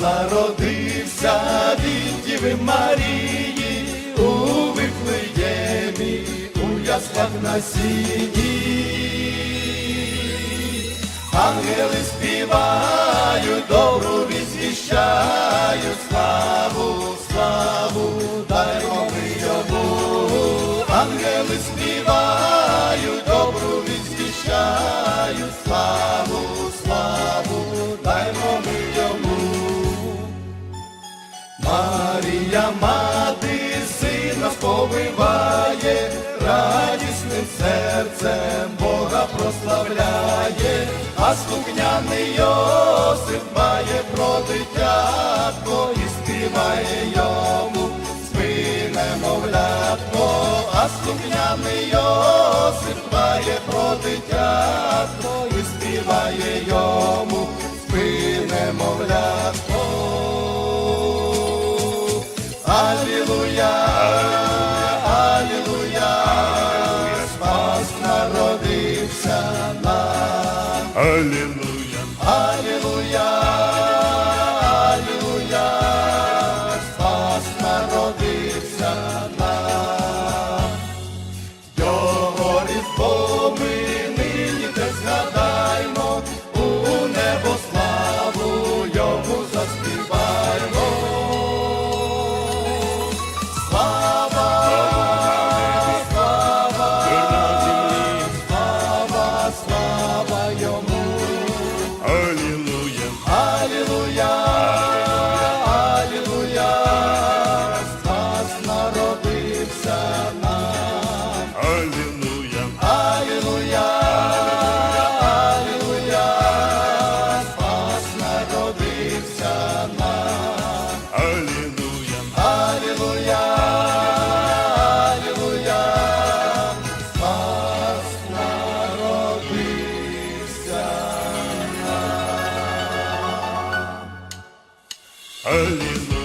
народився від Діви Марії у Вифлеємі, у яслах на сіні. Ангели співають, добру відзвіщають, славу, славу, даймо ми йому. Ангели співають, добру відзвіщають, славу, славу, Марія, мати, сина сповиває, радісним серцем Бога прославляє, а слухняний Йосип має про дитятко і співає йому, спине мовлятко, а слухняний Алілуя, алілуя, спас народився нам. Аллилуйя, Алілуя, народився нам. Алілуя, алілуя, спас народився нам. Аллилуйя.